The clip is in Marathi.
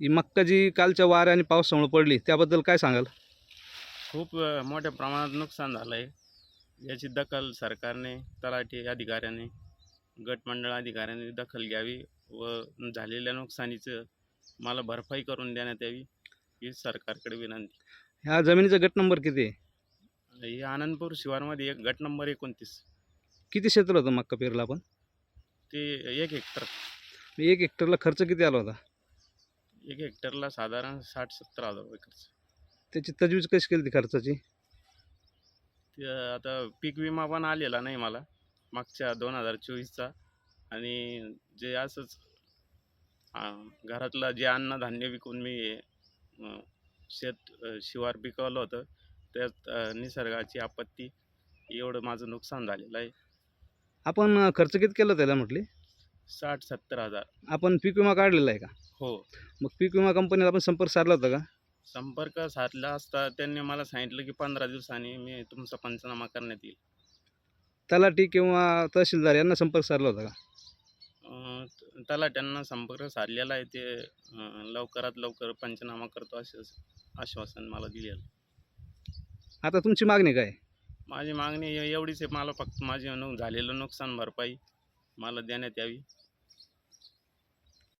ही मक्का जी कालच्या वाऱ्या आणि पावसामुळे पडली त्याबद्दल काय सांगाल? खूप मोठ्या प्रमाणात नुकसान झालं आहे याची दखल सरकारने तलाठी अधिकाऱ्याने गटमंडळ अधिकाऱ्याने दखल घ्यावी व झालेल्या नुकसानीचं मला भरपाई करून देण्यात यावी ही सरकारकडे विनंती. ह्या जमिनीचा गट नंबर किती आहे? ही आनंदपूर शिवारमध्ये एक गट नंबर एकोणतीस. किती क्षेत्र होतं मक्का पेरला आपण? ते एक हेक्टर. एक हेक्टरला खर्च किती आला होता? एक हेक्टरला साधारण साठ सत्तर हजार रुपये खर्च. त्याची तजवीज कशी केली ती खर्चाची? ते आता पीक विमा पण आलेला नाही मला मागच्या दोन हजार चोवीसचा. आणि जे असंच घरातलं जे अन्नधान्य विकून मी अं, शेत अं, शिवार पिकवलं होतं त्यात अं, निसर्गाची आपत्ती एवढं माझं नुकसान झालेलं आहे. आपण अं, खर्च किती केला त्याला म्हटली? साठ सत्तर हजार. आपण पीक विमा काढलेला आहे का? हो. मग पीक विमा कंपनीला आपण संपर्क साधला होता का? संपर्क साधला असता त्यांनी मला सांगितलं की पंधरा दिवसांनी मी तुमचा पंचनामा करण्यात येईल. तलाठी किंवा तहसीलदार यांना संपर्क साधला होता का? अं, त- तलाट्यांना संपर्क साधलेला आहे ते अं, लवकरात लवकर पंचनामा करतो असे आश्वासन मला दिलेलं. आता तुमची मागणी काय? आहे? माझी मागणी ए- एवढीच आहे मला फक्त माझे नु झालेलं नुकसान भरपाई मला देण्यात यावी.